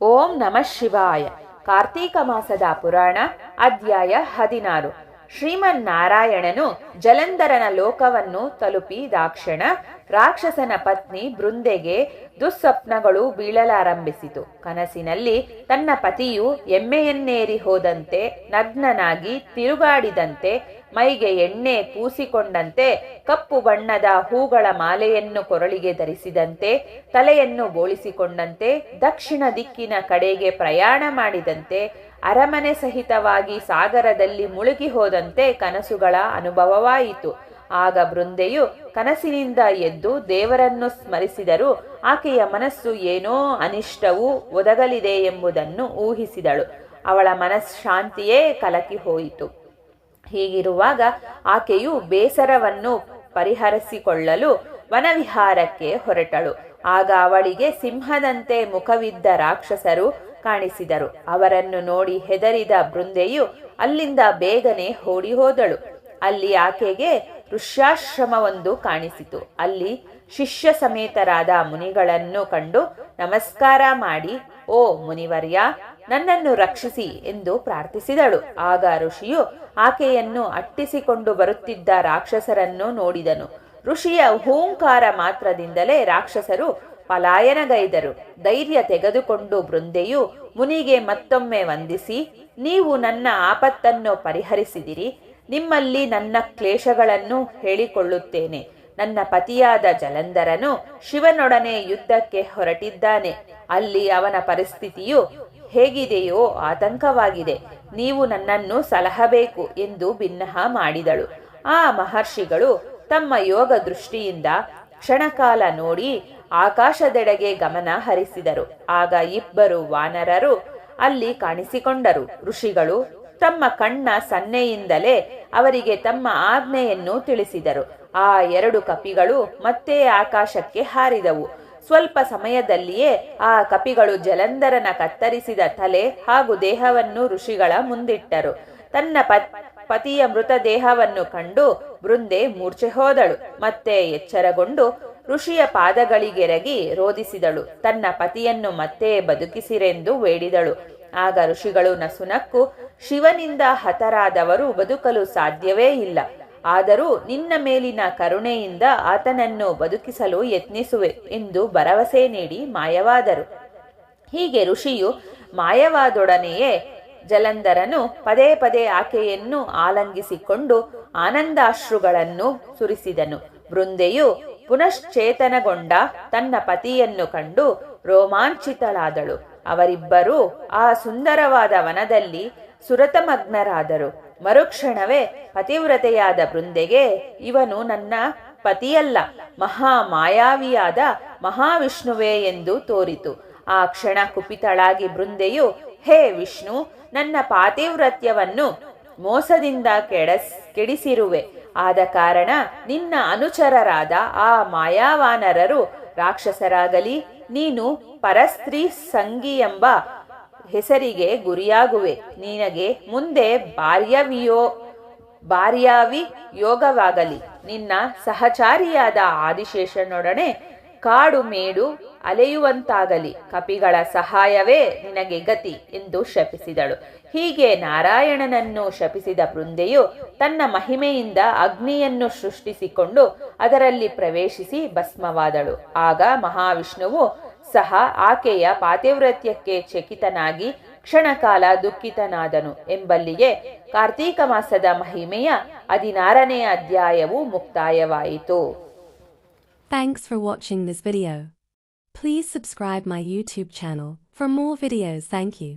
ಓಂ ನಮಃ ಶಿವಾಯ. ಕಾರ್ತೀಕ ಮಾಸದ ಪುರಾಣ, ಅಧ್ಯಾಯ ಹದಿನಾರು. ಶ್ರೀಮನ್ನಾರಾಯಣನು ಜಲಂಧರನ ಲೋಕವನ್ನು ತಲುಪಿ ದಾಕ್ಷಣ, ರಾಕ್ಷಸನ ಪತ್ನಿ ಬೃಂದೆಗೆ ದುಸ್ವಪ್ನಗಳು ಬೀಳಲಾರಂಭಿಸಿತು. ಕನಸಿನಲ್ಲಿ ತನ್ನ ಪತಿಯು ಎಮ್ಮೆಯನ್ನೇರಿ ಹೋದಂತೆ, ನಗ್ನನಾಗಿ ತಿರುಗಾಡಿದಂತೆ ಮೈಗೆ ಎಣ್ಣೆ ಪೂಸಿಕೊಂಡಂತೆ ಕಪ್ಪು ಬಣ್ಣದ ಹೂಗಳ ಮಾಲೆಯನ್ನು ಕೊರಳಿಗೆ ಧರಿಸಿದಂತೆ, ತಲೆಯನ್ನು ಬೋಳಿಸಿಕೊಂಡಂತೆ, ದಕ್ಷಿಣ ದಿಕ್ಕಿನ ಕಡೆಗೆ ಪ್ರಯಾಣ ಮಾಡಿದಂತೆ, ಅರಮನೆ ಸಹಿತವಾಗಿ ಸಾಗರದಲ್ಲಿ ಮುಳುಗಿ ಹೋದಂತೆ ಕನಸುಗಳ ಅನುಭವವಾಯಿತು. ಆಗ ಬೃಂದೆಯು ಕನಸಿನಿಂದ ಎದ್ದು ದೇವರನ್ನು ಸ್ಮರಿಸಿದರೂ ಆಕೆಯ ಮನಸ್ಸು ಏನೋ ಅನಿಷ್ಟವೂ ಒದಗಲಿದೆ ಎಂಬುದನ್ನು ಊಹಿಸಿದಳು. ಅವಳ ಮನಃಶಾಂತಿಯೇ ಕಲಕಿ ಹೋಯಿತು. ಹೀಗಿರುವಾಗ ಆಕೆಯು ಬೇಸರವನ್ನು ಪರಿಹರಿಸಿಕೊಳ್ಳಲು ವನವಿಹಾರಕ್ಕೆ ಹೊರಟಳು. ಆಗ ಅವಳಿಗೆ ಸಿಂಹದಂತೆ ಮುಖವಿದ್ದ ರಾಕ್ಷಸರು ಕಾಣಿಸಿದರು. ಅವರನ್ನು ನೋಡಿ ಹೆದರಿದ ಬೃಂದೆಯು ಅಲ್ಲಿಂದ ಬೇಗನೆ ಓಡಿ ಹೋದಳು ಅಲ್ಲಿ ಆಕೆಗೆ ಋಷ್ಯಾಶ್ರಮವೊಂದು ಕಾಣಿಸಿತು. ಅಲ್ಲಿ ಶಿಷ್ಯ ಸಮೇತರಾದ ಮುನಿಗಳನ್ನು ಕಂಡು ನಮಸ್ಕಾರ ಮಾಡಿ, ಓ ಮುನಿವರ್ಯ ನನ್ನನ್ನು ರಕ್ಷಿಸಿ ಎಂದು ಪ್ರಾರ್ಥಿಸಿದಳು. ಆಗ ಋಷಿಯು ಆಕೆಯನ್ನು ಅಟ್ಟಿಸಿಕೊಂಡು ಬರುತ್ತಿದ್ದ ರಾಕ್ಷಸರನ್ನು ನೋಡಿದನು. ಋಷಿಯ ಹೂಂಕಾರ ಮಾತ್ರದಿಂದಲೇ ರಾಕ್ಷಸರು ಪಲಾಯನಗೈದರು. ಧೈರ್ಯ ತೆಗೆದುಕೊಂಡು ಬೃಂದೆಯು ಮುನಿಗೆ ಮತ್ತೊಮ್ಮೆ ವಂದಿಸಿ, ನೀವು ನನ್ನ ಆಪತ್ತನ್ನು ಪರಿಹರಿಸಿದಿರಿ. ನಿಮ್ಮಲ್ಲಿ ನನ್ನ ಕ್ಲೇಶಗಳನ್ನು ಹೇಳಿಕೊಳ್ಳುತ್ತೇನೆ. ನನ್ನ ಪತಿಯಾದ ಜಲಂಧರನು ಶಿವನೊಡನೆ ಯುದ್ಧಕ್ಕೆ ಹೊರಟಿದ್ದಾನೆ. ಅಲ್ಲಿ ಅವನ ಪರಿಸ್ಥಿತಿಯು ಹೇಗಿದೆಯೋ ಆತಂಕವಾಗಿದೆ. ನೀವು ನನ್ನನ್ನು ಸಲಹಬೇಕು ಎಂದು ಭಿನ್ನಹ ಮಾಡಿದಳು. ಆ ಮಹರ್ಷಿಗಳು ತಮ್ಮ ಯೋಗ ದೃಷ್ಟಿಯಿಂದ ಕ್ಷಣಕಾಲ ನೋಡಿ ಆಕಾಶದೆಡೆಗೆ ಗಮನ ಹರಿಸಿದರು. ಆಗ ಇಬ್ಬರು ವಾನರರು ಅಲ್ಲಿ ಕಾಣಿಸಿಕೊಂಡರು. ಋಷಿಗಳು ತಮ್ಮ ಕಣ್ಣ ಸನ್ನೆಯಿಂದಲೇ ಅವರಿಗೆ ತಮ್ಮ ಆಜ್ಞೆಯನ್ನು ತಿಳಿಸಿದರು. ಆ ಎರಡು ಕಪಿಗಳು ಮತ್ತೆ ಆಕಾಶಕ್ಕೆ ಹಾರಿದವು. ಸ್ವಲ್ಪ ಸಮಯದಲ್ಲಿಯೇ ಆ ಕಪಿಗಳು ಜಲಂಧರನ ಕತ್ತರಿಸಿದ ತಲೆ ಹಾಗೂ ದೇಹವನ್ನು ಋಷಿಗಳ ಮುಂದಿಟ್ಟರು. ತನ್ನ ಪತ್ ಪತಿಯ ಮೃತದೇಹವನ್ನು ಕಂಡು ಬೃಂದೆ ಮೂರ್ಛೆ ಹೋದಳು, ಮತ್ತೆ ಎಚ್ಚರಗೊಂಡು ಋಷಿಯ ಪಾದಗಳಿಗೆರಗಿ ರೋಧಿಸಿದಳು. ತನ್ನ ಪತಿಯನ್ನು ಮತ್ತೆ ಬದುಕಿಸಿರೆಂದು ಬೇಡಿದಳು. ಆಗ ಋಷಿಗಳು ನಸುನಕ್ಕು ಶಿವನಿಂದ ಹತರಾದವರು ಬದುಕಲು ಸಾಧ್ಯವೇ ಇಲ್ಲ. ಆದರೂ ನಿನ್ನ ಮೇಲಿನ ಕರುಣೆಯಿಂದ ಆತನನ್ನು ಬದುಕಿಸಲು ಯತ್ನಿಸುವೆ ಎಂದು ಭರವಸೆ ನೀಡಿ ಮಾಯವಾದರು. ಹೀಗೆ ಋಷಿಯು ಮಾಯವಾದೊಡನೆಯೇ ಜಲಂಧರನು ಪದೇ ಪದೇ ಆಕೆಯನ್ನು ಆಲಂಗಿಸಿಕೊಂಡು ಆನಂದಾಶ್ರುಗಳನ್ನು ಸುರಿಸಿದನು. ಬೃಂದೆಯು ಪುನಶ್ಚೇತನಗೊಂಡ ತನ್ನ ಪತಿಯನ್ನು ಕಂಡು ರೋಮಾಂಚಿತಳಾದಳು. ಅವರಿಬ್ಬರೂ ಆ ಸುಂದರವಾದ ವನದಲ್ಲಿ ಸುರತಮಗ್ನರಾದರು. ಮರುಕ್ಷಣವೇ ಪತಿವ್ರತೆಯಾದ ಬೃಂದೆಗೆ ಇವನು ನನ್ನ ಪತಿಯಲ್ಲ ಮಹಾ ಮಾಯಾವಿಯಾದ ಮಹಾವಿಷ್ಣುವೇ ಎಂದು ತೋರಿತು. ಆ ಕ್ಷಣ ಕುಪಿತಳಾಗಿ ಬೃಂದೆಯು, ಹೇ ವಿಷ್ಣು, ನನ್ನ ಪಾತಿವ್ರತ್ಯವನ್ನು ಮೋಸದಿಂದ ಕೆಡಸ್, ಕೆಡಿಸಿರುವೆ. ಆದ ಕಾರಣ ನಿನ್ನ ಅನುಚರರಾದ ಆ ಮಾಯಾವಾನರರು ರಾಕ್ಷಸರಾಗಲಿ, ನೀನು ಪರಸ್ತ್ರೀ ಸಂಗಿ ಎಂಬ ಹೆಸರಿಗೆ ಗುರಿಯಾಗುವೆ. ನಿನಗೆ ಮುಂದೆ ಬಾರ್ಯವಿಯೋ ಬಾರ್ಯಾವಿ ಯೋಗವಾಗಲಿ. ನಿನ್ನ ಸಹಚಾರಿಯಾದ ಆದಿಶೇಷನೊಡನೆ ಕಾಡು ಮೇಡು ಅಲೆಯುವಂತಾಗಲಿ. ಕಪಿಗಳ ಸಹಾಯವೇ ನಿನಗೆ ಗತಿ ಎಂದು ಶಪಿಸಿದಳು. ಹೀಗೆ ನಾರಾಯಣನನ್ನು ಶಪಿಸಿದ ಬೃಂದೆಯು ತನ್ನ ಮಹಿಮೆಯಿಂದ ಅಗ್ನಿಯನ್ನು ಸೃಷ್ಟಿಸಿಕೊಂಡು ಅದರಲ್ಲಿ ಪ್ರವೇಶಿಸಿ ಭಸ್ಮವಾದಳು. ಆಗ ಮಹಾವಿಷ್ಣುವು ಸಹ ಆಕೆಯ ಪಾತಿವ್ರತ್ಯಕ್ಕೆ ಚಕಿತನಾಗಿ ಕ್ಷಣಕಾಲ ದುಃಖಿತನಾದನು ಎಂಬಲ್ಲಿಗೆ ಕಾರ್ತೀಕ ಮಾಸದ ಮಹಿಮೆಯ ಹದಿನಾರನೆಯ ಅಧ್ಯಾಯವು ಮುಕ್ತಾಯವಾಯಿತು. Thanks for watching this video please subscribe my YouTube channel for more videos thank you